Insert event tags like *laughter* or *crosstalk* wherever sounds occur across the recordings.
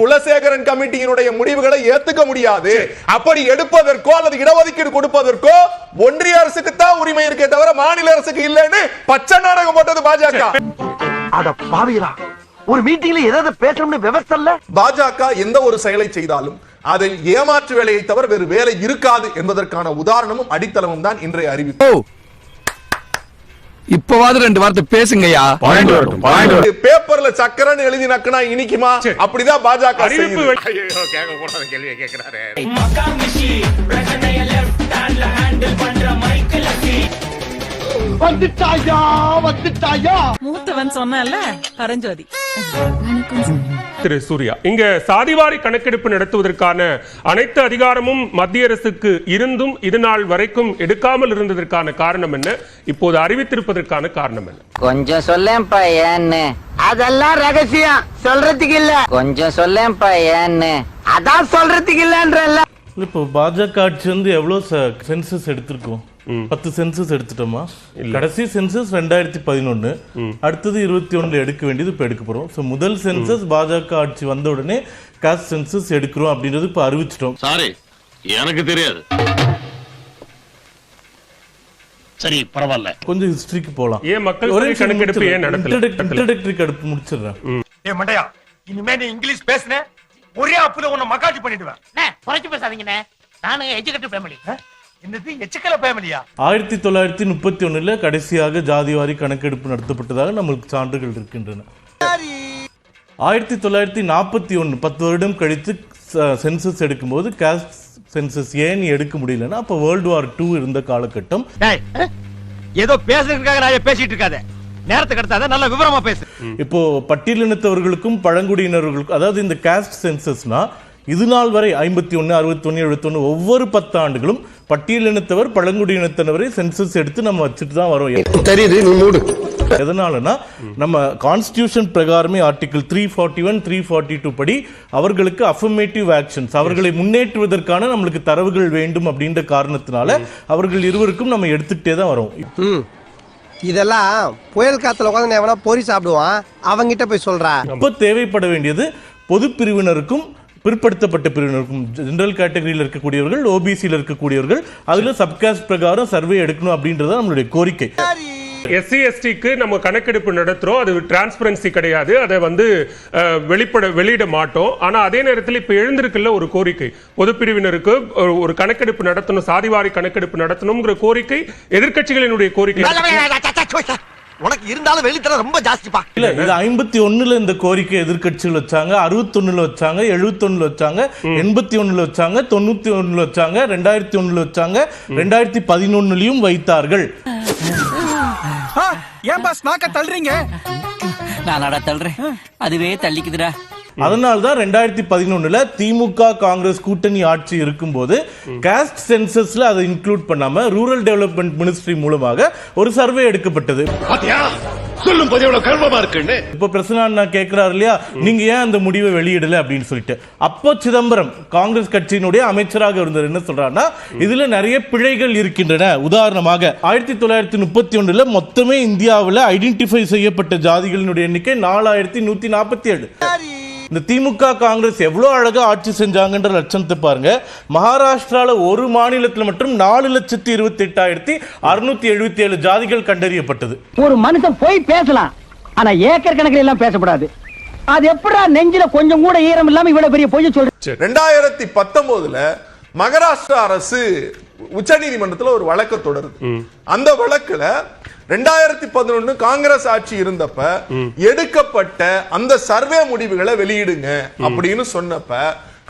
குலசேகரன் கமிட்டியினுடைய முடிவுகளை ஏத்துக்க முடியாது. அப்படி எடுப்பதற்கோ அல்லது இடஒதுக்கீடு கொடுப்பதற்கோ ஒன்றிய அரசுக்கு தான் உரிமை இருக்கே தவிர மாநில அரசுக்கு இல்லைன்னு பச்சை நாடகம் போட்டது பாஜக. அட பாவிகளா ஒரு மீட்டிங்ல ஏதாவது பேசணும்னு விவசாய பாஜக எந்த ஒரு செயலை செய்தாலும் அதில் ஏமாற்று வேலையை தவிர வேறு வேலை இருக்காது என்பதற்கான உதாரணமும் அடித்தளமும் தான் இன்றைய அறிவிப்பு. இப்பவாது ரெண்டு வார்த்தை பேசுங்கய்யா. பேப்பர்ல சக்கரன்னு எழுதி நக்குனா இனிக்குமா? அப்படிதான் பாஜக அறிவிப்பு செய்யுது. வந்துட்டாயா வந்துட்டாயா? மூத்தவன் சொன்னல பரஞ்சோதி. திரு சூர்யா இங்க சாதிவாரி கணக்கெடுப்பு நடத்துவதற்கான அனைத்து அதிகாரமும் மத்திய அரசுக்கு இருந்தும் இது நாள் வரைக்கும் எடுக்காமல் இருந்ததற்கான காரணம் என்ன? இப்போது அறிவித்திருப்பதற்கான காரணம் என்ன? கொஞ்சம் சொல்லேன்ப்பா ஏன்னு. அதெல்லாம் ரகசியம். சொல்றதுக்கு இல்ல. கொஞ்சம் சொல்லேன்ப்பா ஏன்னு. அதான் சொல்றதுக்கு இல்லன்றல்ல. இப்போ பாஜக ஆட்சி வந்து எவ்வளவு சென்சஸ் எடுத்திருக்கோம்? பத்து சென்சஸ் எடுத்துட்டோமா? கடைசி சென்சஸ் ரெண்டாயிரத்தி பதினொன்னு. அடுத்தது இருபத்தி ஒண்ணுல எடுக்க வேண்டியது இப்ப எடுக்க போறோம். ஸோ முதல் சென்சஸ் பாஜக ஆட்சி வந்த உடனே காஸ்ட் சென்சஸ் எடுக்கிறோம் அப்படின்றது இப்ப அறிவிச்சிட்டோம். சாரி எனக்கு தெரியாது. சரி பரவாயில்ல. கொஞ்சம் ஹிஸ்டரிக்கு போலாம். ஏன் மக்கள் தொகை கணக்கெடுப்பு ஏன் இன்ட்ரடக்டரி கடுப்பு முடிச்சிடுறேன். ஏ மண்டையா இனிமே நீ இங்கிலீஷ் பேசுன. ஒரே அப்புல உன்னை மக்காச்சி பண்ணிடுவேன். குறைச்சு பேசாதீங்கண்ணே. நானும் எஜுகேட்டிவ் ஃபேமிலி ஆயிரத்தி தொள்ளாயிரத்தி முப்பத்தி ஒண்ணுல கடைசியாக ஜாதிவாரி கணக்கெடுப்பு நடத்தப்பட்டதாக நம்மளுக்கு சான்றுகள் இருக்கின்றன. ஆயிரத்தி தொள்ளாயிரத்தி நாற்பத்தி ஒன்று பத்து வருடம் கழித்து சென்சஸ் எடுக்கும்போது காஸ்ட் சென்சஸ் ஏன் எடுக்க முடியலன்னா அப்போ வேர்ல்டு வார் டூ இருந்த காலகட்டம். ஏதோ பேசுறதுக்காக நான் பேசிட்டு இருக்காத. நேரத்தை கடத்தாத நல்ல விவரமா பேசு. இப்போ பட்டியலினத்தவர்களுக்கும் பழங்குடியினர்களுக்கும் அதாவது இந்த காஸ்ட் சென்சஸ்னா இது நாள் வரை ஐம்பத்தி ஒன்று அறுபத்தொன்று எழுபத்தொன்று ஒவ்வொரு பத்து ஆண்டுகளும் பட்டியலினத்தவர் பழங்குடியினத்தினவரை சென்சஸ் எடுத்து நம்ம வச்சுட்டு தான் வரோம். தெரியுது நீ மூடு. எதனாலனா நம்ம constitution பிரகாரமே article three forty one three forty two படி அவர்களுக்கு அஃபர்மேட்டிவ் ஆக்ஷன்ஸ் அவர்களை முன்னேற்றுவதற்கான நம்மளுக்கு தரவுகள் வேண்டும் அப்படின்ற காரணத்தினால அவர்கள் இருவருக்கும் நம்ம எடுத்துக்கிட்டே தான் வரோம். இதெல்லாம் புயல் காத்துல உட்காந்து எவனா பொறி சாப்பிடுவான் அவங்கிட்ட போய் சொல்றா. இப்போ தேவைப்பட வேண்டியது பொது பிரிவினருக்கும் பிற்படுத்தப்பட்ட பிரிவினருக்கும் ஜெனரல் கேட்டகரியில் இருக்கக்கூடியவர்கள் ஓபிசியில் இருக்கக்கூடியவர்கள் அதுல சப்காஸ்ட் பிரகாரம் சர்வே எடுக்கணும் அப்படின்றது நம்மளுடைய கோரிக்கை. எஸ்சி எஸ்டிக்கு நம்ம கணக்கெடுப்பு நடத்துறோம். அது டிரான்ஸ்பரன்சி கிடையாது. அதை வந்து வெளிப்பட வெளியிட மாட்டோம். ஆனா அதே நேரத்தில் இப்ப எழுந்திருக்குல்ல ஒரு கோரிக்கை. பொதுப்பிரிவினருக்கு ஒரு- ஒரு கணக்கெடுப்பு நடத்தணும் சாதிவாரி கணக்கெடுப்பு நடத்தணுங்கிற கோரிக்கை எதிர்க்கட்சிகளினுடைய கோரிக்கை. உனக்கு இருந்தாலும் வெளித்தர ரொம்ப ஜாஸ்திப்பா. இல்ல இது ஐம்பத்தி ஒண்ணுல இந்த கோரிக்கை எதிர்க்கட்சிகள் வச்சாங்க அறுபத்தொன்னுல வச்சாங்க எழுபத்தொன்னுல வச்சாங்க எண்பத்தி ஒண்ணுல வச்சாங்க தொண்ணூத்தி ஒண்ணுல வச்சாங்க ரெண்டாயிரத்தி ஒண்ணுல வச்சாங்க ரெண்டாயிரத்தி பதினொன்னுலயும் வைத்தார்கள். ஏன் பாஸ் நாக்க தள்ளுறீங்க? நானாடா தள்ளுறேன். அதுவே தள்ளிக்குதுடா. அதனால தான் ரெண்டாயிரத்தி பதினொன்னுல திமுக காங்கிரஸ் கூட்டணி ஆட்சி இருக்கும்போது காஸ்ட் சென்சஸ்ல அதை இன்க்ளூட் பண்ணாம ரூரல் டெவலப்மெண்ட் மினிஸ்ட்ரி மூலமாக ஒரு சர்வே எடுக்கப்பட்டது. பாத்தியா? சொல்லும் போது எவ்வளவு கர்வமா இருக்குன்னு. இப்ப பிரசனா அண்ணா கேட்கிறாரு இல்லையா? நீங்க ஏன் அந்த முடிவை வெளியிடல அப்படின்னு சொல்லிட்டு. அப்போ சிதம்பரம் காங்கிரஸ் கட்சியினுடைய அமைச்சராக இருந்தவர் என்ன சொல்றாருன்னா இதுல நிறைய பிழைகள் இருக்கின்றன. உதாரணமாக ஆயிரத்தி தொள்ளாயிரத்தி முப்பத்தி ஒண்ணுல மொத்தமே இந்தியாவுல ஐடென்டிஃபை செய்யப்பட்ட ஜாதிகளினுடைய எண்ணிக்கை நாலாயிரத்தி நூத்தி நாற்பத்தி ஏழு. இந்த திமுக காங்கிரஸ் எவ்வளவு அழகா ஆட்சி செஞ்சாங்கன்ற லட்சணத்தை பாருங்க. மகாராஷ்டிரால ஒரு மாநிலத்தில் மட்டும் நாலு லட்சத்தி இருபத்தி எட்டாயிரத்தி அறுநூத்தி எழுபத்தி ஏழு ஜாதிகள் கண்டறியப்பட்டது. ஒரு மனுஷன் போய் பேசலாம். ஆனா ஏக்கர் கணக்கில் எல்லாம் பேசக்கூடாது அது எப்படா நெஞ்சில கொஞ்சம் கூட ஈரம் இல்லாம இவ்வளவு பெரிய பொய்ய சொல்ற ரெண்டாயிரத்தி பத்தொன்பதுல மகாராஷ்டிரா அரசு உச்சநீதிமன்றத்துல ஒரு வழக்கு தொடருது. அந்த வழக்குல ரெண்டாயிரத்தி பதினொன்னு காங்கிரஸ் ஆட்சி இருந்தப்ப எடுக்கப்பட்ட அந்த சர்வே முடிவுகளை வெளியிடுங்க அப்படின்னு சொன்னப்ப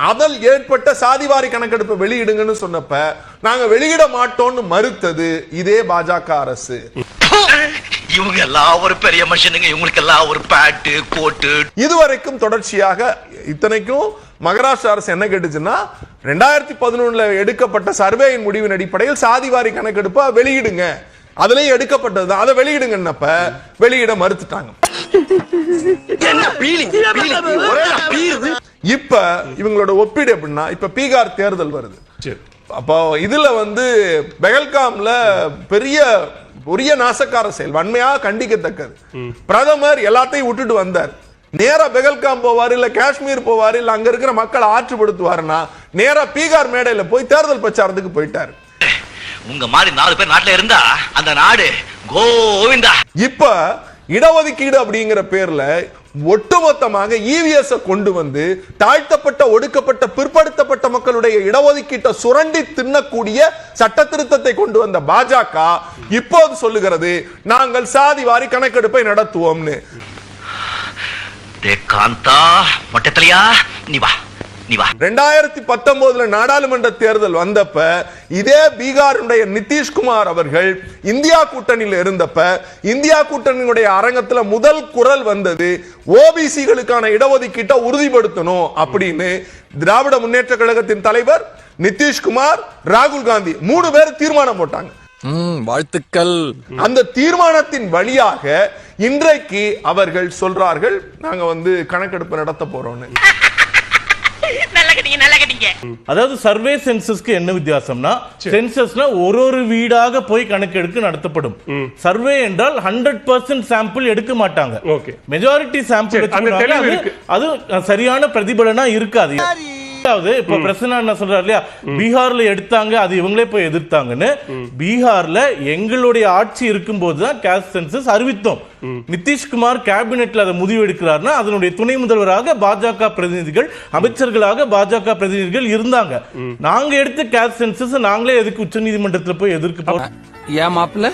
அதில் ஏற்பட்ட சாதிவாரி கணக்கெடுப்பை வெளியிடுங்கன்னு சொன்னப்ப நாங்க வெளியிட மாட்டோம்னு மறுத்தது இதே பாஜக அரசு. இவங்க எல்லாம் ஒரு பெரிய மனுஷனுங்க இவங்களுக்கு எல்லாம் ஒரு பேட்டு கோட்டு இதுவரைக்கும் தொடர்ச்சியாக இத்தனைக்கும் மகாராஷ்டிரா அரசு என்ன கேட்டுச்சுன்னா ரெண்டாயிரத்தி பதினொன்னுல எடுக்கப்பட்ட சர்வேயின் முடிவின் அடிப்படையில் சாதிவாரி கணக்கெடுப்பா வெளியிடுங்க. அதுலயும் எடுக்கப்பட்டது அதை வெளியிடுங்கன்னப்ப வெளியிட மறுத்துட்டாங்க. இப்ப இவங்களோட ஒப்பீடு எப்படின்னா இப்ப பீகார் தேர்தல் வருது. அப்போ இதுல வந்து பெகல்காம்ல பெரிய பெரிய நாசக்கார செயல் வன்மையாக கண்டிக்கத்தக்கது. பிரதமர் எல்லாத்தையும் விட்டுட்டு வந்தார். நேரா பெகல்காம் போவாரு இல்ல காஷ்மீர் போவாரு இல்ல அங்க இருக்கிற மக்களை ஆற்றுப்படுத்துவாருன்னா நேரா பீகார் மேடையில போய் தேர்தல் பிரச்சாரத்துக்கு போயிட்டாரு. உங்க மாதிரி நாலு பேர் நாட்டுல இருந்தா அந்த நாடு கோவிந்தா. இப்ப இடஒதுக்கீடு அப்படிங்கிற பேர்ல ஒட்டுமொத்தமாக இவிஎஸ் கொண்டு வந்து தாழ்த்தப்பட்ட ஒடுக்கப்பட்ட பிற்படுத்தப்பட்ட மக்களுடைய இடஒதுக்கீட்டை சுரண்டி தின்னக்கூடிய சட்ட திருத்தத்தை கொண்டு வந்த பாஜக இப்போது சொல்லுகிறது நாங்கள் சாதி வாரி கணக்கெடுப்பை நடத்துவோம்னு. காந்தா மொட்டத்தலையா நீ வா. ரெண்டாயிரத்தி பத்தொன்பதுல நாடாளுமன்ற தேர்தல் வந்தப்ப இதே பீகாருடைய நிதிஷ்குமார் அவர்கள் இந்தியா கூட்டணியில் இருந்தப்ப இந்தியா கூட்டணியுடைய அரங்கத்துல முதல் குரல் வந்தது ஓபிசிகளுக்கான இடஒதுக்கீட்டை உறுதிப்படுத்தணும் அப்படின்னு திராவிட முன்னேற்ற கழகத்தின் தலைவர் நிதிஷ்குமார் ராகுல் காந்தி மூணு பேர் தீர்மானம் போட்டாங்க. வாழ்த்துக்கள். அந்த தீர்மானத்தின் வழியாக இன்றைக்கு அவர்கள் சொல்றார்கள் நாங்க வந்து கணக்கெடுப்பு நடத்த போறோம்னு. அதாவது சர்வே சென்சஸ்க்கு என்ன வித்தியாசம்னா சென்சஸ்னா ஒரு ஒரு வீடாக போய் கணக்கெடுப்பு நடத்தப்படும். சர்வே என்றால் ஹண்ட்ரட் பர்சன்ட் சாம்பிள் எடுக்க மாட்டாங்க. Majority sample. அது சரியான பிரதிபலனா இருக்காது. அதாவது இப்ப பிரசன்னா என்ன சொல்றாரு இல்லையா? பீகார்ல எடுத்தாங்க அது இவங்களே போய் எதிர்த்தாங்கன்னு. பீகார்ல எங்களுடைய ஆட்சி இருக்கும்போது தான் கேஸ்ட் சென்சஸ் அறிவித்தோம். நிதிஷ்குமார் கேபினெட்ல அதை முடிவு எடுக்கிறாருன்னா அதனுடைய துணை முதல்வராக பாஜக பிரதிநிதிகள் அமைச்சர்களாக பாஜக பிரதிநிதிகள் இருந்தாங்க. நாங்க எடுத்த கேஸ்ட் சென்சஸ் நாங்களே எதுக்கு உச்சநீதிமன்றத்துல போய் எதிர்க்க மாப்பிள்ள?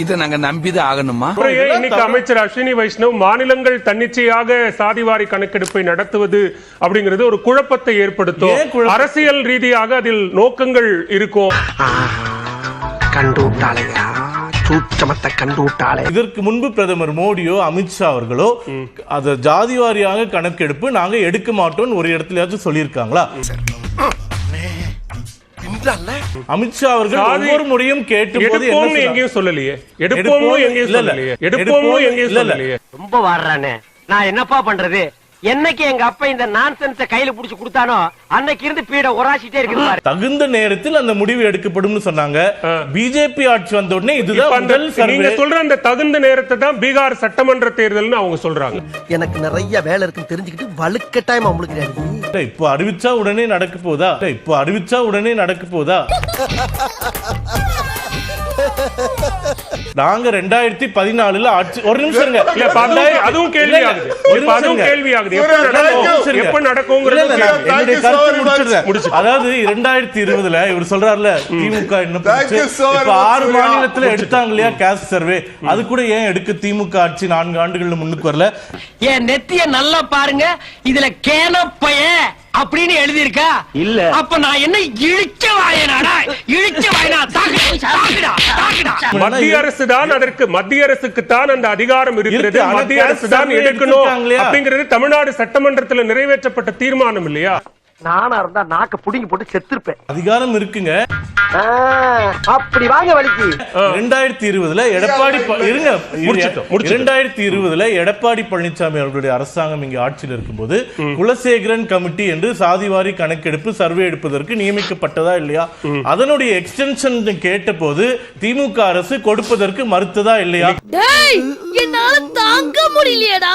இதை நாங்க நம்பிதான் ஆகணுமா? இன்னைக்கு அமைச்சர் அஸ்வினி வைஷ்ணவ் மாநிலங்கள் தன்னிச்சையாக சாதிவாரி கணக்கெடுப்பை நடத்துவது அப்படிங்கிறது ஒரு குழப்பத்தை ஏற்படுத்தும்? அரசியல் ரீதியாக அதில் நோக்கங்கள் இருக்கும். கண்டு விட்டாளையா? சூச்சமத்தை கண்டு விட்டாளே இதற்கு முன்பு பிரதமர் மோடியோ அமித்ஷா அவர்களோ அத ஜாதி வாரியாக கணக்கெடுப்பு நாங்க எடுக்க மாட்டோம்னு ஒரு இடத்துலயாச்சும் சொல்லியிருக்காங்களா? அமித்ஷா அவர்கள் ஒவ்வொரு முறையும் கேட்டும் போது என்ன எடுப்போம்னு சொன்னாங்க? எங்கேயும் சொல்லலையே. எடுப்போம் எங்கேயும். சொல்லலையே. எடுப்போம் எங்கேயும். சொல்லலையே. ரொம்ப வாடுறானே. நான் என்னப்பா பண்றது? என்னைக்கு எங்க அப்பா இந்த நான்சென்ஸ கையில புடிச்சு கொடுத்தானோ அன்னைக்கு இருந்து பீட உராசிட்டே இருக்குது பாரு. தகுந்த நேரத்தில் அந்த முடிவு எடுக்கப்படும்னு சொன்னாங்க. பிஜேபி ஆட்சி வந்த உடனே இதுதான் நீங்க சொல்ற அந்த தகுந்த நேரத்தை தான் பீகார் சட்டமன்ற தேர்தல்னு அவங்க சொல்றாங்க. எனக்கு நிறைய வேலை இருக்குன்னு தெரிஞ்சுக்கிட்டு வலுக்கட்டாயமா உங்களுக்கு இப்போ அறிவிச்சா உடனே நடக்க போதா? இப்போ அறிவிச்சா உடனே நடக்க போதா? *laughs* நாங்க ரெண்டாயிரத்தி பதினாலுல ஆட்சி ஒரு நிமிஷம் அதுவும் கேள்வி ஆகுது. அதுவும் கேள்வி ஆகுது. எப்ப நடக்கும். அதாவது இரண்டாயிரத்தி இருபதுல இவர் சொல்றாருல திமுக என்ன ஆறு. மாநிலத்துல எடுத்தாங்க இல்லையா கேஸ்ட் சர்வே அது கூட ஏன் எடுக்க திமுக ஆட்சி நான்கு ஆண்டுகள்ல முன்னுக்கு வரல? என் நெத்திய நல்லா பாருங்க. இதுல கேனப்பைய அப்படின்னு எழுதி இருக்கா இல்ல. அப்ப நான் என்ன இழிச்ச வாயனாடா? இழிச்ச வாயனா? தாக்குடா தாக்குடா தாக்குடா. மத்திய அரசு தான் அதற்கு மத்திய அரசுக்கு தான் அந்த அதிகாரம் இருக்கிறது. மத்திய அரசு தான் எடுக்கணும்? அப்படிங்கிறது தமிழ்நாடு சட்டமன்றத்தில் நிறைவேற்றப்பட்ட தீர்மானம் இல்லையா? நானா இருந்தா நாக்க புடிங்கி போட்டு செத்துருப்பேன். அதிகாரம் இருக்குங்க. அப்படி வாங்க வலிக்கு இரண்டாயிரத்தி இருபதுல எடப்பாடி இருங்க. இரண்டாயிரத்தி இருபதுல எடப்பாடி பழனிசாமி அவர்களுடைய அரசாங்கம் இங்க ஆட்சியில் இருக்கும்போது குலசேகரன் கமிட்டி என்று சாதிவாரி கணக்கெடுப்பு சர்வே எடுப்பதற்கு நியமிக்கப்பட்டதா இல்லையா? அதனுடைய எக்ஸ்டென்ஷன் கேட்ட போது திமுக அரசு கொடுப்பதற்கு மறுத்ததா இல்லையா? என்னால தாங்க முடியலையடா.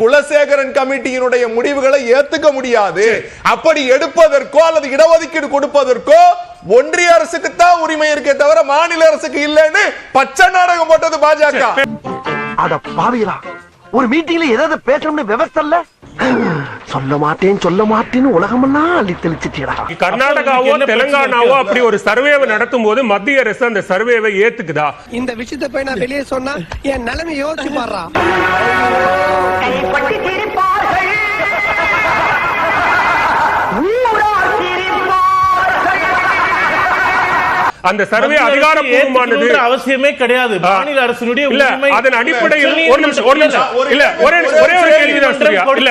குலசேகரன் கமிட்டியினுடைய முடிவுகளை ஏத்துக்க முடியாது. அப்படி எடுப்பதற்கோ அல்லது இடஒதுக்கீடு கொடுப்பதற்கோ ஒன்றிய அரசுக்கு தான் உரிமை இருக்கே தவிர மாநில அரசுக்கு இல்லைன்னு பச்சை நாடகம் போட்டது பாஜக. அட பாவிகளா. ஒரு மீட்டிங்ல ஏதாவது பேசணும்னு விவசாய இல்ல? சொல்ல மாட்டேன் சொல்ல மாட்டேன்னு உலகமெல்லாம் அள்ளி தெளிச்சிட்டீடா கர்நாடகாவோ தெலுங்கானாவோ? அப்படி ஒரு சர்வேவை நடத்தும் போது மத்திய அரசு அந்த சர்வேவை ஏத்துக்குதா? இந்த விஷயத்தை போய் நான் வெளியே சொன்னா என் நிலைமை யோசிச்சு பாடுறா. அந்த சர்வே அதிகாரப்பூர்வமானது. அவசியமே கிடையாது. மாநில அரசினுடைய இல்ல உரிமை அதன் அடிப்படையில் ஒரு நிமிஷம் ஒரு நிமிஷம். இல்ல. ஒரே ஒரே ஒரே கேள்வி சூர்யா இல்ல.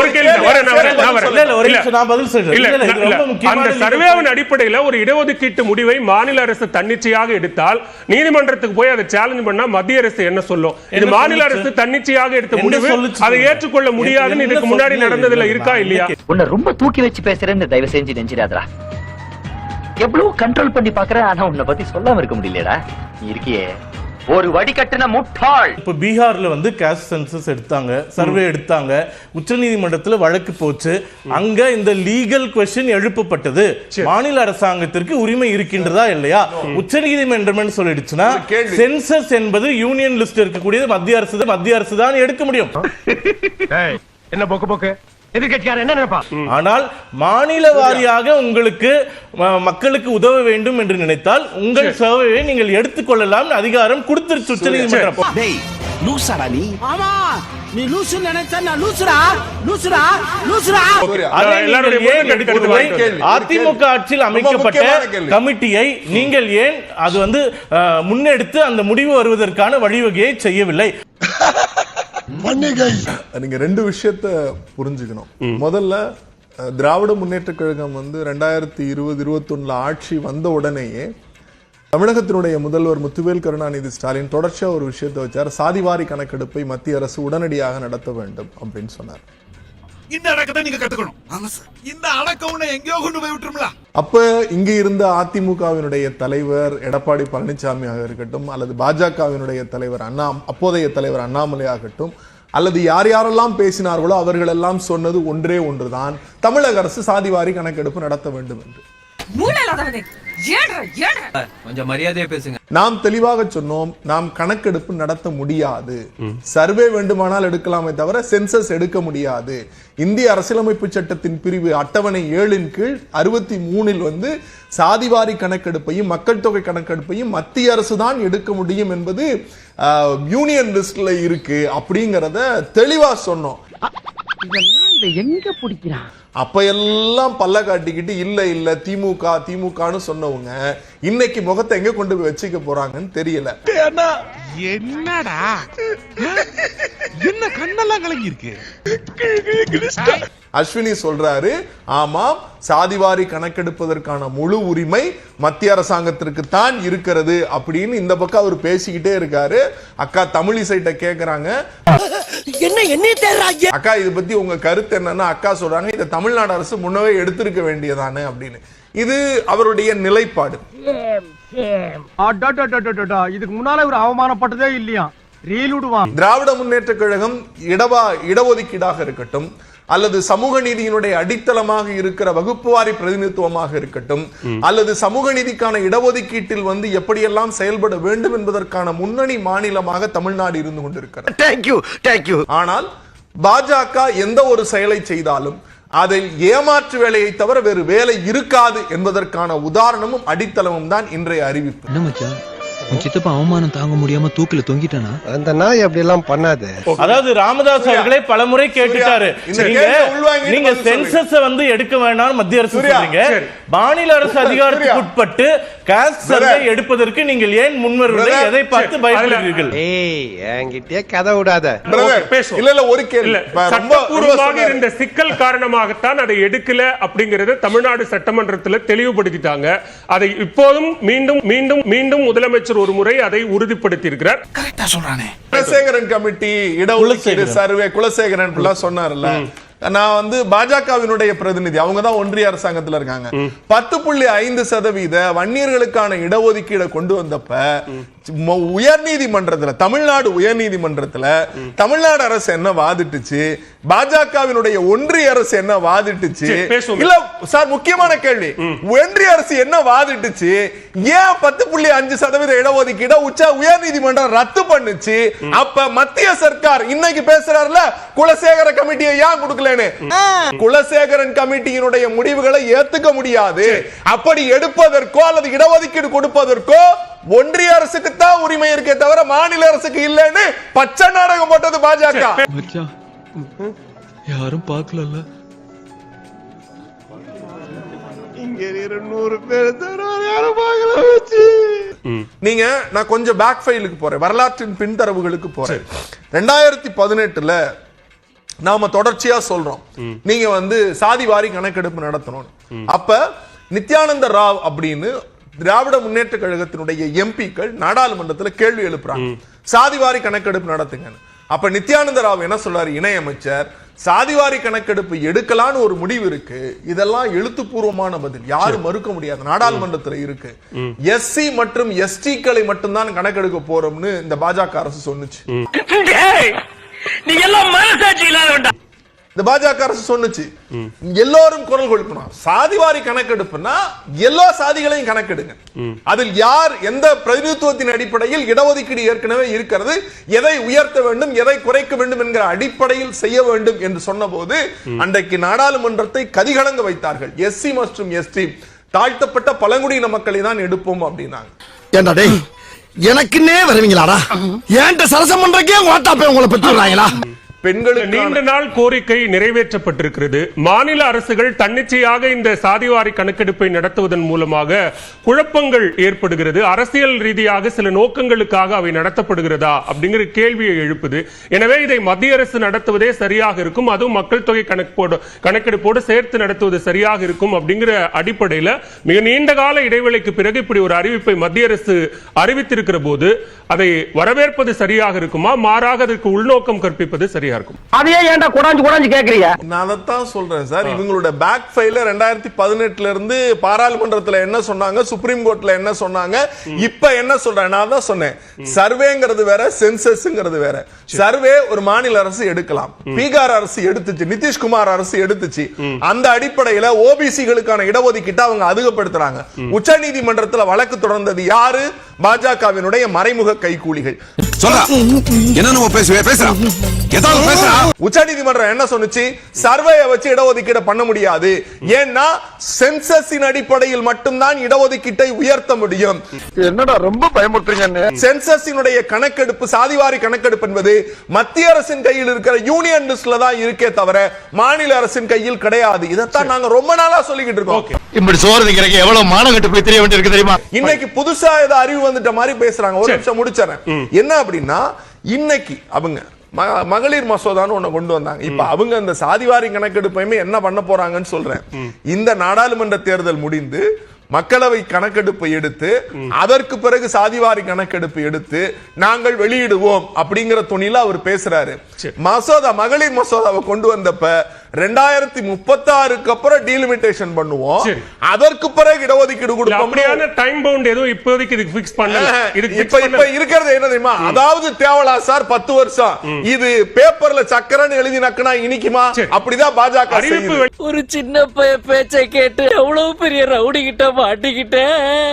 ஒரு கேள்வி தான். வரேன் நான் வரேன் இல்ல, ஒரு. நிமிஷம் நான் பதில் சொல்றேன். இல்ல. ரொம்ப முக்கியமான அந்த சர்வேவின் அடிப்படையில் ஒரு இடஒதுக்கீட்டு முடிவை மாநில அரசு தன்னிச்சையாக எடுத்தால் நீதிமன்றத்துக்கு போய் அதை சேலஞ்ச் பண்ணா மத்திய அரசு என்ன சொல்லும்? இது மாநில? அரசு தன்னிச்சையாக எடுத்த முடிவு? அதை. ஏற்றுக்கொள்ள முடியாதுன்னு இதுக்கு முன்னாடி? நடந்ததுல இருக்கா இல்லையா? உன்னை ரொம்ப தூக்கி வச்சு பேசுறேன்னு தயவு செஞ்சு நெஞ்சிடாதடா எவ்வளவு கண்ட்ரோல் பண்ணி பாக்குறேன் ஆனா உன்னை பத்தி சொல்லாம இருக்க முடியலடா நீ இருக்கியே. ஒரு வடிகட்டின முட்டாள். இப்ப பீகார்ல வந்து கேஸ்ட் சென்சஸ் எடுத்தாங்க சர்வே எடுத்தாங்க. உச்சநீதிமன்றத்துல வழக்கு போச்சு. அங்க இந்த லீகல் கொஸ்டின் எழுப்பப்பட்டது. மாநில அரசாங்கத்திற்கு உரிமை இருக்கின்றதா இல்லையா? உச்சநீதிமன்றம் சொல்லிடுச்சுன்னா. சென்சஸ் என்பது யூனியன் லிஸ்ட் இருக்கக்கூடியது மத்திய அரசு தான் மத்திய அரசு தான் எடுக்க முடியும். என்ன போக்கு போக்கு? எதிர்கட்சியார் என்ன நினைப்பா? ஆனால் மாநில வாரியாக உங்களுக்கு மக்களுக்கு உதவ வேண்டும் என்று நினைத்தால் உங்கள் சேவையை நீங்கள் எடுத்துக்கொள்ளலாம் அதிகாரம் கொடுத்துருச்சு உச்சநீதிமன்றம். டேய் லூசாடா நீ? ஆமா. நீ லூசு நினைச்சா நான் லூசுடா லூசுடா லூசுடா அதிமுக. ஆட்சியில் அமைக்கப்பட்ட. கமிட்டியை நீங்கள் ஏன் அது வந்து அஹ், முன்னெடுத்து அந்த முடிவு வருவதற்கான வழிவகையை செய்யவில்லை? *laughs* நீங்க ரெண்டு விஷயத்த புரிஞ்சுக்கணும். முதல்ல திராவிட முன்னேற்ற கழகம் வந்து ரெண்டாயிரத்தி இருபது இருபத்தொன்னுல ஆட்சி வந்த உடனேயே தமிழகத்தினுடைய முதல்வர் முத்துவேல் கருணாநிதி ஸ்டாலின் தொடர்ச்சியா ஒரு விஷயத்தை வச்சார். சாதிவாரி கணக்கெடுப்பை மத்திய அரசு உடனடியாக நடத்த வேண்டும் அப்படின்னு சொன்னார். இந்த அடக்கத்தை நீங்க கத்துக்கணும். ஆமா சார். இந்த அடக்கம் எங்கேயோ கொண்டு போய் விட்டுருங்களா அப்ப இங்க இருந்த அதிமுகவினுடைய தலைவர் எடப்பாடி பழனிசாமியாக இருக்கட்டும் அல்லது பாஜகவினுடைய தலைவர் அண்ணா அப்போதைய தலைவர் அண்ணாமலை ஆகட்டும் அல்லது யார் யாரெல்லாம் பேசினார்களோ அவர்கள் எல்லாம் சொன்னது ஒன்றே ஒன்றுதான். தமிழக அரசு சாதிவாரி கணக்கெடுப்பு நடத்த வேண்டும் என்று. கொஞ்சம் மரியாதையா பேசுங்க. நாம் தெளிவாக சொன்னோம் நாம் கணக்கெடுப்பு நடத்த முடியாது. சர்வே வேண்டுமானால் எடுக்கலாமே தவிர சென்சஸ் எடுக்க முடியாது. இந்திய அரசியலமைப்பு சட்டத்தின் பிரிவு அட்டவணை ஏழின் கீழ் அறுபத்தி மூணில் வந்து சாதிவாரி கணக்கெடுப்பையும் மக்கள் தொகை கணக்கெடுப்பையும் மத்திய அரசு தான் எடுக்க முடியும் என்பது ஆஹ், யூனியன் லிஸ்ட்ல இருக்கு அப்படிங்கறத தெளிவா சொன்னோம். எங்க பிடிக்கிறான்? அப்ப எல்லாம் பல்ல காட்டிக்கிட்டு இல்ல இல்ல திமுக திமுகன்னு சொன்னவங்க இன்னைக்கு முகத்தை எங்க கொண்டு போய் வச்சுக்க போறாங்கன்னு தெரியல. என்னடா? என்ன கண்ணெல்லாம் கலங்கி இருக்கு அஸ்வினி சொல்றாரு ஆமாம் சாதிவாரி கணக்கெடுப்பதற்கான முழு உரிமை மத்திய அரசாங்கத்திற்கு தான் இருக்கிறது அப்படின்னு இந்த பக்கம் அவர் பேசிக்கிட்டே இருக்காரு. அக்கா தமிழிசைட்ட கேக்குறாங்க. என்ன என்ன தேர்றாங்க அக்கா இது பத்தி உங்க கருத்து என்னன்னா அக்கா சொல்றாங்க இதை தமிழ்நாடு அரசு முன்னவே எடுத்திருக்க வேண்டியதானே அப்படின்னு. இது அவருடைய நிலைப்பாடு. இதுக்கு முன்னால ஒரு அவமானப்பட்டதே இல்லையா? திராவிட முன்னேற்ற கழகம் இடவா இடஒதுக்கீடாக இருக்கட்டும் அல்லது சமூக நீதியினுடைய அடித்தளமாக இருக்கிற வகுப்புவாரி பிரதிநிதித்துவமாக இருக்கட்டும் அல்லது சமூக நீதிக்கான இடஒதுக்கீட்டில் வந்து எப்படியெல்லாம் செயல்பட வேண்டும் என்பதற்கான முன்னணி மாநிலமாக தமிழ்நாடு இருந்து கொண்டிருக்கிறது. தேங்க்யூ தேங்க்யூ ஆனால் பாஜக எந்த ஒரு செயலை செய்தாலும் அதில் ஏமாற்று வேலையை தவிர வேறு வேலை இருக்காது என்பதற்கான உதாரணமும் அடித்தளமும் தான் இன்றைய அறிவிப்பு. உன் சித்தப்பா அவமானம் தாங்க முடியாம தூக்கில தொங்கிட்டானா அந்த நாய் அப்படி எல்லாம் பண்ணாது அதாவது ராமதாஸ் அவர்களே பலமுறை கேட்டுட்டாரு நீங்க. சென்சஸ் வந்து எடுக்க வேண்டாம் மத்திய அரசு சொல்றீங்க. மாநில அரசு அதிகாரத்துக்கு உட்பட்டு காஸ்ட் சர்வே எடுப்பதற்கு நீங்கள் ஏன் முன்வரவில்லை Brother, எதை பார்த்து. பயப்படுகிறீர்கள் ஏய் என்கிட்டயே கதை விடாத. இல்ல இல்ல ஒரு கேள்வி சொன்னாரு. இருந்த சிக்கல் காரணமாகத்தான் அதை எடுக்கல அப்படிங்கறத தமிழ்நாடு சட்டமன்றத்துல தெளிவுபடுத்திட்டாங்க அதை இப்போதும் மீண்டும் மீண்டும் மீண்டும் முதலமைச்சர் ஒரு முறை அதை உறுதிப்படுத்தி இருக்கிறார் கரெக்டா சொல்றானே. குலசேகரன் கமிட்டி இடஒதுக்கீடு. சர்வே குலசேகரன் சொன்னார்ல. நான் வந்து பாஜகவினுடைய பிரதிநிதி அவங்க தான் ஒன்றிய அரசாங்கத்துல இருக்காங்க. பத்து புள்ளி ஐந்து சதவீத வன்னியர்களுக்கான இடஒதுக்கீடை கொண்டு வந்தப்ப உயர் நீதிமன்றத்துல தமிழ்நாடு உயர் நீதிமன்றத்துல தமிழ்நாடு அரசு என்ன வாதிட்டுச்சு? பாஜகவினுடைய ஒன்றிய அரசு என்ன வாதிட்டுச்சு. இல்ல சார் முக்கியமான கேள்வி. ஒன்றிய அரசு என்ன வாதிட்டுச்சு? ஏன் பத்து புள்ளி அஞ்சு சதவீத இடஒதுக்கீட உச்ச உயர் நீதிமன்றம் ரத்து பண்ணுச்சு? அப்ப மத்திய சர்க்கார் இன்னைக்கு பேசுறாருல குலசேகர கமிட்டியை ஏன் கொடுக்கலன்னு? குலசேகரன் கமிட்டியினுடைய முடிவுகளை ஏத்துக்க முடியாது. அப்படி எடுப்பதற்கோ அல்லது இடஒதுக்கீடு கொடுப்பதற்கோ ஒன்றிய அரசுக்கு தான் உரிமை இருக்கே தவிர மாநில அரசுக்கு இல்லைன்னு பச்சை நாடகம் போட்டது பாஜக. மச்சான் யாரும் பார்க்கலல்ல. நீங்க நான் கொஞ்சம் பேக் ஃபைலுக்கு போறேன். வரலாற்றின் பின்தரவுகளுக்கு போறேன். ரெண்டாயிரத்தி பதினெட்டுல நாம தொடர்ச்சியா சொல்றோம். நீங்க வந்து சாதி வாரி கணக்கெடுப்பு நடத்தணும் அப்ப நித்யானந்த ராவ் அப்படின்னு திராவிட முன்னேற்ற கழகத்தினுடைய எம்பிக்கள் நாடாளுமன்றத்துல கேள்வி எழுப்புறாங்க. சாதி வாரி கணக்கெடுப்பு நடத்துங்கன்னு. அப்ப நித்யானந்த ராவ் என்ன சொல்றாரு? இணையமைச்சர் சாதிவாரி கணக்கெடுப்பு எடுக்கலான்னு ஒரு முடிவு இருக்கு. இதெல்லாம் எழுத்துப்பூர்வமான பதில். யாரும் மறுக்க முடியாது. நாடாளுமன்றத்துல இருக்கு. எஸ்சி மற்றும் எஸ்டிக்களை மட்டும்தான் கணக்கெடுக்க போறோம்னு இந்த பாஜக அரசு சொன்னுச்சு. நீ எல்லாம் மனசாட்சி இல்லாத இந்த பாஜக அரசு சொன்னுச்சு. எல்லோரும் குரல் கொடுக்கணும் சாதிவாரி கணக்கெடுப்புனா எல்லா சாதிகளையும் கணக்கெடுங்க. அதில் யார் எந்த பிரதிநிதித்துவத்தின் அடிப்படையில் இடஒதுக்கீடு ஏற்கனவே இருக்கிறது எதை உயர்த்த வேண்டும் எதை குறைக்க வேண்டும் என்கிற அடிப்படையில் செய்ய வேண்டும் என்று சொன்னபோது அன்றைக்கு நாடாளுமன்றத்தை கதிகலங்க வைத்தார்கள். எஸ்சி மற்றும் எஸ்டி. தாழ்த்தப்பட்ட பழங்குடியின மக்களை தான் எடுப்போம் அப்படின்னாங்க. எனக்குன்னே வருவீங்களாடா? ஏன்ட்ட சரசம் பண்றக்கே ஓட்டாப்பே உங்களை பெற்றுறாங்களா பெண்களுக்கு நீண்ட நாள் கோரிக்கை நிறைவேற்றப்பட்டிருக்கிறது. மாநில அரசுகள் தன்னிச்சையாக இந்த சாதிவாரி கணக்கெடுப்பை நடத்துவதன் மூலமாக குழப்பங்கள் ஏற்படுகிறது. அரசியல் ரீதியாக சில நோக்கங்களுக்காக அவை நடத்தப்படுகிறதா அப்படிங்கிற கேள்வியை எழுப்புது. எனவே இதை மத்திய அரசு நடத்துவதே சரியாக இருக்கும். அதுவும் மக்கள் தொகை கணக்கோடு கணக்கெடுப்போடு சேர்த்து நடத்துவது சரியாக இருக்கும் அப்படிங்கிற அடிப்படையில் மிக நீண்ட கால இடைவெளிக்கு பிறகு இப்படி ஒரு அறிவிப்பை மத்திய அரசு அறிவித்திருக்கிற போது அதை வரவேற்பது சரியாக இருக்குமா? மாறாக அதற்கு உள்நோக்கம் கற்பிப்பது சரியாக சரியா இருக்கும். அதையே ஏன்டா குடாஞ்சு குடாஞ்சு கேக்குறீங்க? நான் அதைத்தான் சொல்றேன் சார். இவங்களோட பேக் ஃபைல ரெண்டாயிரத்தி பதினெட்டுல இருந்து பாராளுமன்றத்துல என்ன சொன்னாங்க சுப்ரீம் கோர்ட்ல என்ன சொன்னாங்க இப்ப என்ன சொல்றேன் நான் தான் சொன்னேன். சர்வேங்கிறது வேற சென்சஸ்ங்கிறது வேற. சர்வே ஒரு மாநில அரசு எடுக்கலாம். பீகார் அரசு எடுத்துச்சு நிதிஷ்குமார் அரசு எடுத்துச்சு. அந்த அடிப்படையில ஓபிசிகளுக்கான இடஒதுக்கீட்டை அவங்க அதிகப்படுத்துறாங்க. உச்ச நீதிமன்றத்துல வழக்கு தொடர்ந்தது யாரு? பாஜகவினுடைய மறைமுக கைகூலிகள். சொல்றா. என்ன நம்ம பேசுவே பேசுறா. ஏதாவது உச்சநீதிமன்றம் என்ன சொன்னுச்சு? சர்வேயை வச்சு இடஒதுக்கீடு பண்ண முடியாது. ஏன்னா சென்சஸின் அடிப்படையில் மட்டும்தான் இடஒதுக்கீட்டை உயர்த்த முடியும். என்னடா ரொம்ப பயமுறுத்துறீங்க சென்சஸினுடைய கணக்கெடுப்பு சாதிவாரி கணக்கெடுப்பு என்பது மத்திய அரசின் கையில் இருக்கிற யூனியன் லிஸ்ட்ல தான் இருக்கே தவிர மாநில அரசின் கையில் கிடையாது. இதைத்தான் நாங்க ரொம்ப நாளா சொல்லிக்கிட்டு இருக்கோம். இப்படி சோறு திங்கிறக்கு எவ்வளவு மானகட்டு போய் தெரிய வேண்டியிருக்கு தெரியுமா? இன்னைக்கு புதுசா ஏதோ அறிவு வந்துட்ட மாதிரி பேசுறாங்க. ஒரு நிமிஷம் முடிச்சறேன் என்ன அப்படின்னா இன்னைக்கு அவங்க மகளிர் மசோதான்னு ஒண்ணு கொண்டு வந்தாங்க. இப்ப அவங்க அந்த சாதிவாரி கணக்கெடுப்பையுமே என்ன பண்ண போறாங்கன்னு சொல்றேன். இந்த நாடாளுமன்ற தேர்தல் முடிந்து மக்களவை கணக்கெடுப்பு எடுத்து அதற்கு பிறகு சாதிவாரி கணக்கெடுப்பு எடுத்து நாங்கள் வெளியிடுவோம் அப்படிங்கிற துணியில அவர் பேசுறாரு. மசோதா மகளிர் மசோதாவை கொண்டு வந்தப்ப ரெண்டாயிரத்தி முப்பத்தி ஆறுக்கு அப்புறம் டீலிமிட்டேஷன் பண்ணுவோம். அதற்கு பிறகு இடஒதுக்கீடு கொடுப்போம். அப்படியான டைம் பவுண்ட் எதுவும் இப்போதைக்கு இதுக்கு ஃபிக்ஸ் பண்ணல. இதுக்கு இப்ப இப்ப. இருக்கிறது என்ன தெரியுமா? அதாவது தேவலா சார் பத்து வருஷம். இது பேப்பர்ல சக்கரன்னு எழுதி நக்குனா இனிக்குமா. அப்படிதான் பாஜக ஒரு சின்ன பேச்சை கேட்டு எவ்வளவு பெரிய ரவுடி கிட்ட மாட்டிக்கிட்டேன்